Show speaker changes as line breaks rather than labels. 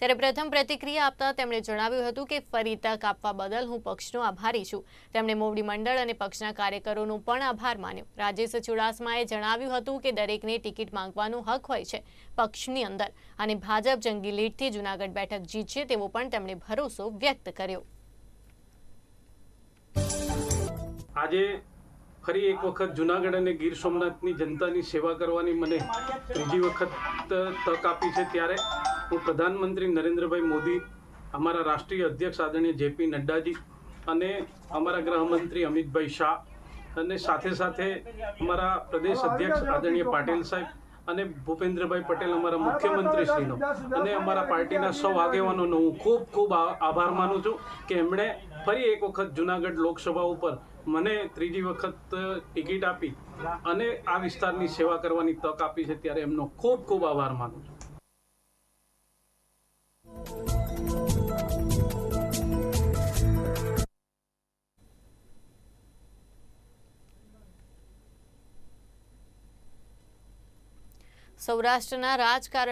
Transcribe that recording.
ત્યારે પ્રથમ પ્રતિક્રિયા આપતા તેમણે જણાવ્યું હતું કે ફરી તક આપવા બદલ હું પક્ષનો આભારી છું. તેમણે મોવડી મંડળ અને પક્ષના કાર્યકરોનો પણ આભાર માન્યો. રાજેશ ચુડાસમાએ જણાવ્યું હતું કે દરેકને ટિકિટ માંગવાનો હક હોય છે પક્ષની અંદર અને ભાજપ જંગી લીડથી જૂનાગઢ બેઠક જીતશે તેવો પણ તેમણે ભરોસો વ્યક્ત કર્યો.
આજે ફરી એક વખત જુનાગઢ અને ગીર સોમનાથની જનતાની સેવા કરવાની મને ત્રીજી વખત તક આપી છે ત્યારે હું પ્રધાનમંત્રી નરેન્દ્રભાઈ મોદી, અમારા રાષ્ટ્રીય અધ્યક્ષ આદરણીય જેપી નડ્ડાજી અને અમારા ગૃહમંત્રી અમિતભાઈ શાહ અને સાથે સાથે અમારા પ્રદેશ અધ્યક્ષ આદરણીય પાટીલ સાહેબ અને ભૂપેન્દ્રભાઈ પટેલ અમારા મુખ્યમંત્રીશ્રીનો અને અમારા પાર્ટીના સૌ આગેવાનોનો હું ખૂબ ખૂબ આભાર માનું છું કે એમણે ફરી એક વખત જુનાગઢ લોકસભા ઉપર મને ત્રીજી વખત ટિકિટ આપી અને આ વિસ્તારની સેવા કરવાની તક આપી છે, ત્યારે એમનો ખૂબ ખૂબ આભાર માનું છું.
સૌરાષ્ટ્રના રાજકારણ